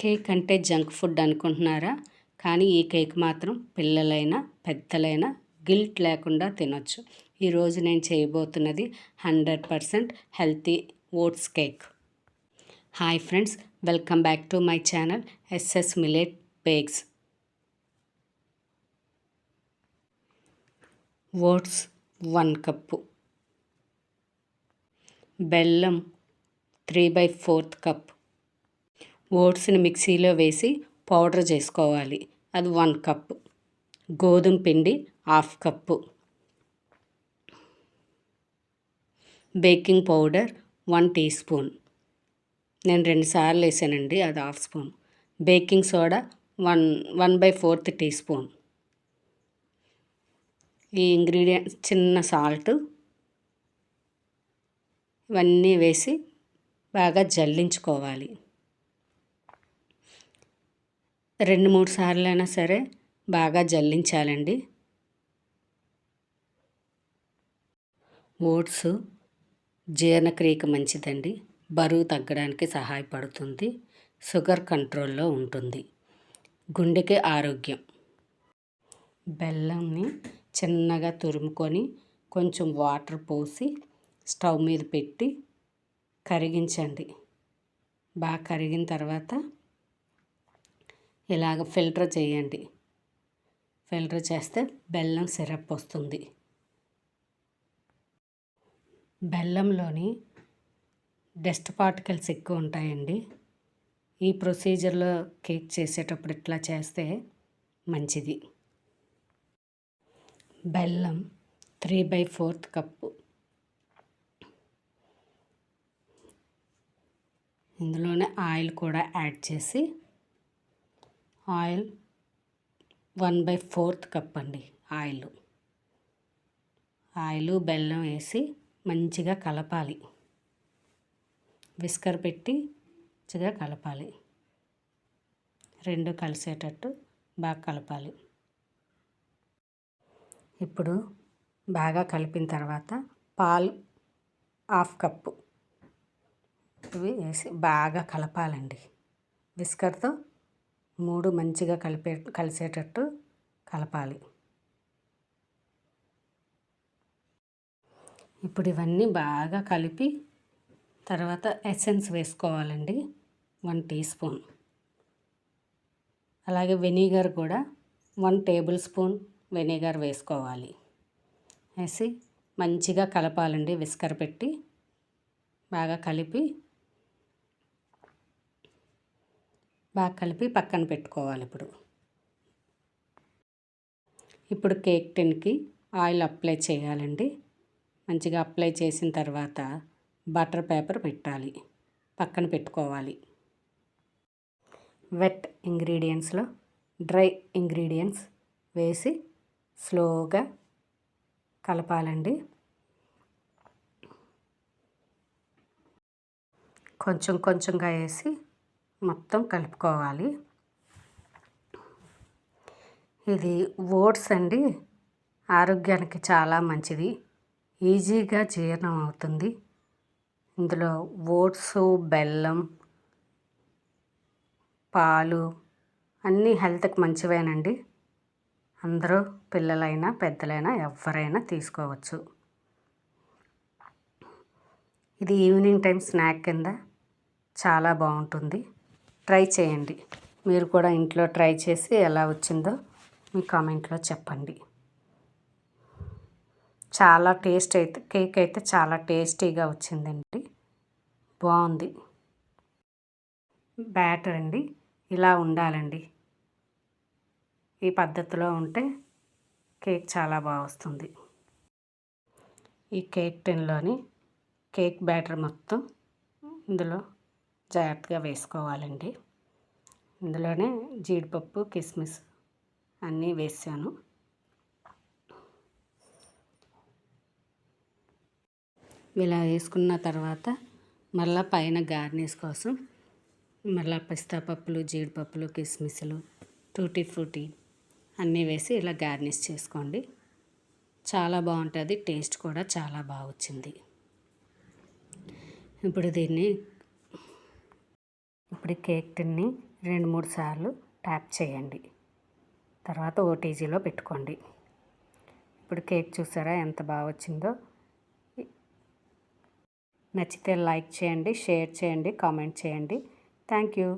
Cake అంటే junk food అనుకుంటున్నారా? కానీ ఈ కేక్ మాత్రం పిల్లలైనా పెద్దలైనా గిల్ట్ లేకుండా తినొచ్చు. ఈరోజు నేను చేయబోతున్నది hundred percent healthy oats cake. Hi friends welcome back to my channel SS millet bakes. Oats one cup. బెల్లం త్రీ బై ఫోర్త్ కప్. ఓట్స్ని మిక్సీలో వేసి పౌడర్ చేసుకోవాలి. అది వన్ కప్. గోధుమ పిండి half cup baking powder one teaspoon. నేను రెండుసార్లు వేసానండి అది half spoon. Baking soda one one by fourth teaspoon. ఈ ఇంగ్రీడియంట్స్ చిన్న సాల్ట్ ఇవన్నీ వేసి బాగా జల్లించుకోవాలి. రెండు మూడు సార్లు అయినా సరే బాగా జల్లించాలండి. ఓట్స్ జీర్ణక్రియకి మంచిదండి. బరువు తగ్గడానికి సహాయపడుతుంది. షుగర్ కంట్రోల్లో ఉంటుంది. గుండెకి ఆరోగ్యం. బెల్లంని చిన్నగా తురుముకొని కొంచెం వాటర్ పోసి స్టవ్ మీద పెట్టి కరిగించండి. బాగా కరిగిన తర్వాత ఇలాగ ఫిల్టర్ చేయండి. ఫిల్టర్ చేస్తే బెల్లం సిరప్ వస్తుంది. బెల్లంలోని డస్ట్ పార్టికల్స్ ఎక్కువ ఉంటాయండి. ఈ ప్రొసీజర్లో కేక్ చేసేటప్పుడు ఇట్లా చేస్తే మంచిది. బెల్లం త్రీ బై ఫోర్త్ కప్పు. ఇందులోనే ఆయిల్ కూడా యాడ్ చేసి oil one by fourth cup అండి ఆయిల్. ఆయిల్ బెల్లం వేసి మంచిగా కలపాలి. విస్కర్ పెట్టి మంచిగా కలపాలి. రెండు కలిసేటట్టు బాగా కలపాలి. ఇప్పుడు బాగా కలిపిన తర్వాత పాలు హాఫ్ కప్పు ఇవి వేసి బాగా కలపాలండి. విస్కర్తో మూడు మంచిగా కలిపే కలిసేటట్టు కలపాలి. ఇప్పుడు ఇవన్నీ బాగా కలిపి తర్వాత ఎసెన్స్ వేసుకోవాలండి వన్ టీ స్పూన్. అలాగే వెనిగర్ కూడా వన్ టేబుల్ స్పూన్ వెనిగర్ వేసుకోవాలి. వేసి మంచిగా కలపాలండి విస్కర్ పెట్టి బాగా కలిపి బాగా కలిపి పక్కన పెట్టుకోవాలి ఇప్పుడు. ఇప్పుడు కేక్ టిన్కి ఆయిల్ అప్లై చేయాలండి. మంచిగా అప్లై చేసిన తర్వాత బటర్ పేపర్ పెట్టాలి. పక్కన పెట్టుకోవాలి. వెట్ ఇంగ్రీడియంట్స్లో డ్రై ఇంగ్రీడియంట్స్ వేసి స్లోగా కలపాలండి. కొంచెం కొంచెంగా వేసి మొత్తం కలుపుకోవాలి. ఇది ఓట్స్ అండి. ఆరోగ్యానికి చాలా మంచిది. ఈజీగా జీర్ణం అవుతుంది. ఇందులో ఓట్స్ బెల్లం పాలు అన్నీ హెల్త్కి మంచివేనండి. అందరూ పిల్లలైనా పెద్దలైనా ఎవరైనా తీసుకోవచ్చు. ఇది ఈవినింగ్ టైం స్నాక్ కింద చాలా బాగుంటుంది. ట్రై చేయండి. మీరు కూడా ఇంట్లో ట్రై చేసి ఎలా వచ్చిందో మీ కామెంట్లో చెప్పండి. చాలా టేస్ట్ అయితే కేక్ అయితే చాలా టేస్టీగా వచ్చిందండి. బాగుంది. బ్యాటర్ అండి. ఇలా ఉండాలండి. ఈ పద్ధతిలో ఉంటే కేక్ చాలా బాగా వస్తుంది. ఈ కేక్ టిన్లోని కేక్ బ్యాటర్ మొత్తం ఇందులో జాగ్రత్తగా వేసుకోవాలండి. ఇందులోనే జీడిపప్పు కిస్మిస్ అన్నీ వేసాను. ఇలా వేసుకున్న తర్వాత మళ్ళీ పైన గార్నిష్ కోసం మళ్ళీ పిస్తా పప్పులు జీడిపప్పులు కిస్మిస్లు టూటీ ఫ్రూటీ అన్నీ వేసి ఇలా గార్నిష్ చేసుకోండి. చాలా బాగుంటుంది టేస్ట్ కూడా చాలా బాగా వచ్చింది ఇప్పుడు దీన్ని ఇప్పుడు కేక్ టిన్ని రెండు మూడు సార్లు ట్యాప్ చేయండి. తర్వాత ఓటీజీలో పెట్టుకోండి. ఇప్పుడు కేక్ చూసారా ఎంత బాగా వచ్చిందో? నచ్చితే లైక్ చేయండి షేర్ చేయండి కామెంట్ చేయండి. Thank you.